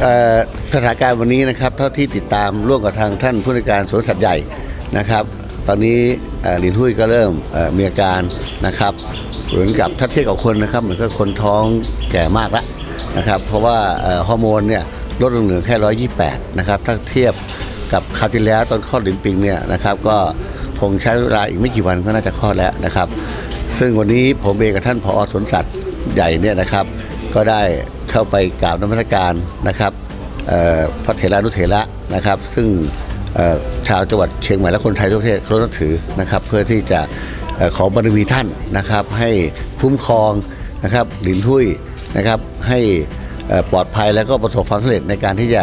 เอ่อสถานการณ์วันนี้นะครับเท่าที่ติดตามร่วมกับทางท่านผู้ในการสวนสัตว์ใหญ่นะครับ ตอนนี้ลินหุ้ยก็เริ่มมีอาการนะครับเหมือนกับถ้าเทียบกับคนนะครับเหมือนกับคนท้องแก่มากแล้วนะครับ เพราะว่าฮอร์โมนเนี่ยลดลงเหลือแค่ 128 นะครับ ถ้าเทียบกับคราวที่แล้วตอนคลอดลินปิงเนี่ยนะครับ ก็คงใช้เวลาอีกไม่กี่วันก็น่าจะคลอดแล้วนะครับ ซึ่งวันนี้ผมเองกับท่านผอสวนสัตว์ใหญ่เนี่ยนะครับ ก็ได้ เข้าไปกราบนมัสการนะครับพระเถรานุเถระนะครับ ซึ่งชาวจังหวัดเชียงใหม่และคนไทยทั่วประเทศเคารพนับถือนะครับ เพื่อที่จะอขอบารมีท่านนะครับ ให้คุ้มครองนะครับหลินทุยนะครับให้ปลอดภัยแล้วก็ประสบความสำเร็จในการที่จะ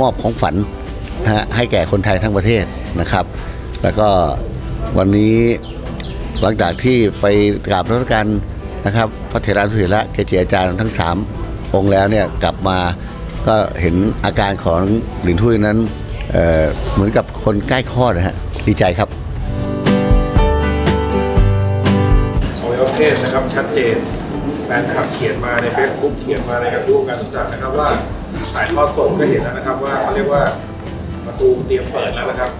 มอบของฝันให้แก่คนไทยทั้งประเทศนะครับ แล้วก็วันนี้หลังจากที่ไปกราบนมัสการนะครับ พระเถระสุเถระเกจิอาจารย์ทั้ง 3 องค์แล้วเนี่ยกลับมาก็เห็นอาการของหลินทุยนั้นเเหมือนกับคนใกล้คลอดนะฮะดีใจครับอวัยวะเพศนะครับชัดเจนแฟนคลับเขียนมาใน Facebook เขียนมาในกระทู้การศึกษานะครับว่าถ่ายทอดสดก็เห็นแล้วนะครับว่าเขาเรียกว่าประตูเตรียมเปิดแล้วนะครับ